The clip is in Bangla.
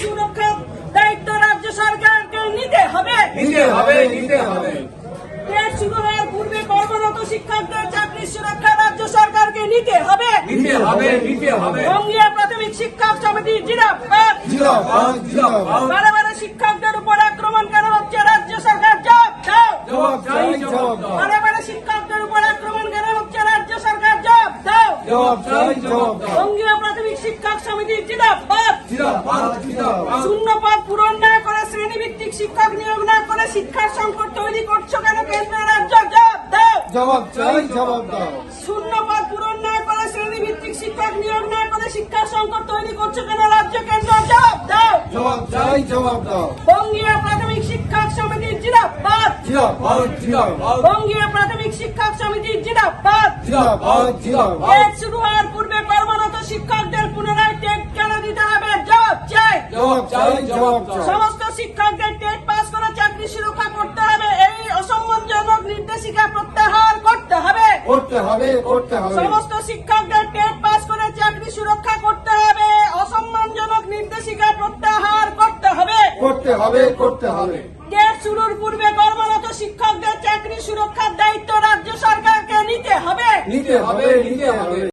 সুরক্ষার দায়িত্ব রাজ্য সরকারকে নিতে হবে। নিতে হবে নিতে হবে। টেট শুরু হওয়ার পূর্বে কর্মরত শিক্ষকদের চাকরির সুরক্ষা রাজ্য সরকারকে নিতে হবে। নিতে হবে নিতে হবে। বঙ্গীয় প্রাথমিক শিক্ষক সমিতি জিরাফাত। বারে বারে শিক্ষকদের উপর আক্রমণ কেন হচ্ছে? রাজ্য সরকার জবাব দাও। জবাব চাই জবাব দাও। বারে বারে শিক্ষকদের উপর আক্রমণ কেন হচ্ছে? রাজ্য সরকার জবাব দাও। জবাব চাই জবাব দাও। বঙ্গীয় প্রাথমিক শিক্ষক সমিতি জিরাফাত। জিন্দাবাদ জিন্দাবাদ। শূন্য পদ পূরণ না করে শ্রেণীভিত্তিক শিক্ষক নিয়োগ না করে শিক্ষার সংকট তৈরি করছ কেন কেন্দ্র রাজ্য? জবাব দাও। জবাব চাই জবাব দাও। শূন্য পূরণ না করে শ্রেণীভিত্তিক শিক্ষক নিয়োগ না করে শিক্ষার সংকট তৈরি করছ কেন রাজ্য কেন্দ্র? জবাব দাও। জবাব চাই জবাব দাও। বঙ্গীয় প্রাথমিক শিক্ষক সমিতি জিরাফাত জিন্দাবাদ জিন্দাবাদ। বঙ্গীয় প্রাথমিক শিক্ষক সমিতি জিরাফাত জিন্দাবাদ জিন্দাবাদ। টেট শুরু সমস্ত শিক্ষকদের টেট পাস করে চাকরি সুরক্ষা করতে হবে। এই অসম্মানজনক নির্দেশিকা প্রত্যাহার করতে হবে। করতে হবে করতে হবে। সমস্ত শিক্ষকদের টেট পাস করে চাকরি সুরক্ষা করতে হবে। অসম্মানজনক নির্দেশিকা প্রত্যাহার করতে হবে। করতে হবে করতে হবে। টেট শুরুর পূর্বে কর্মরত শিক্ষকদের চাকরি সুরক্ষার দায়িত্ব রাজ্য সরকারকে নিতে হবে। নিতে হবে নিতে হবে।